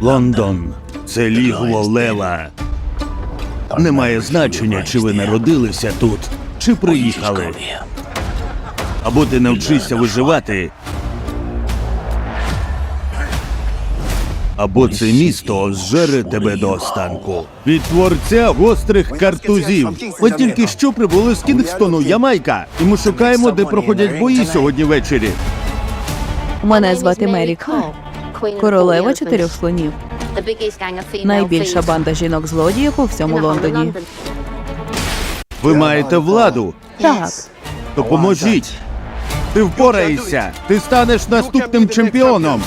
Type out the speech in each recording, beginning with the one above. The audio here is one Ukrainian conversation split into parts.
Лондон це лігво лева. Немає значення, чи ви народилися тут, чи приїхали. Або ти навчишся виживати. Або це місто зжере тебе до останку. Від творця гострих картузів. Ми тільки що прибули з Кінгстону, Ямайка, і ми шукаємо, де проходять бої сьогодні ввечері. Мене звати Мері Хар, королева чотирьох слонів. Найбільша банда жінок-злодіїв у всьому Лондоні. Ви маєте владу. Так, Допоможіть. Ти впораєшся. Ти станеш наступним чемпіоном.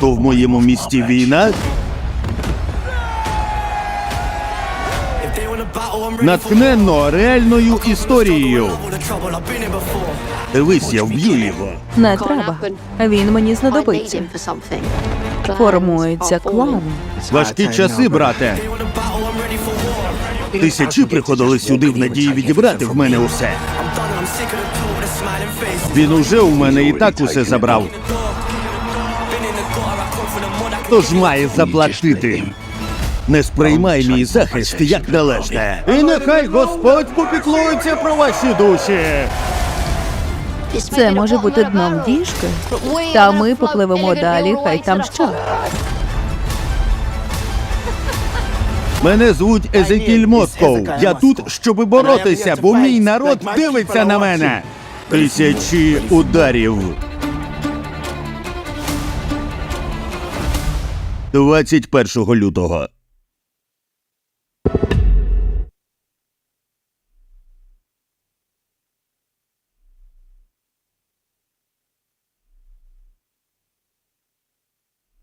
То в моєму місті війна натхненно реальною історією. Дивись, я вб'ю його. не треба. Він мені знадобиться. Формується клан. Важкі часи, брате. Тисячі приходили сюди в надії відібрати в мене усе. Він уже у мене і так усе забрав. Тож має заплатити. Не сприймай мій захист як належне. І нехай Господь попіклується про ваші душі. Це може бути дном діжки. Та ми попливемо далі, хай там що. Мене звуть Езекіль Москов. Я тут, щоби боротися, бо мій народ дивиться на мене. Тисячі ударів. 21 лютого.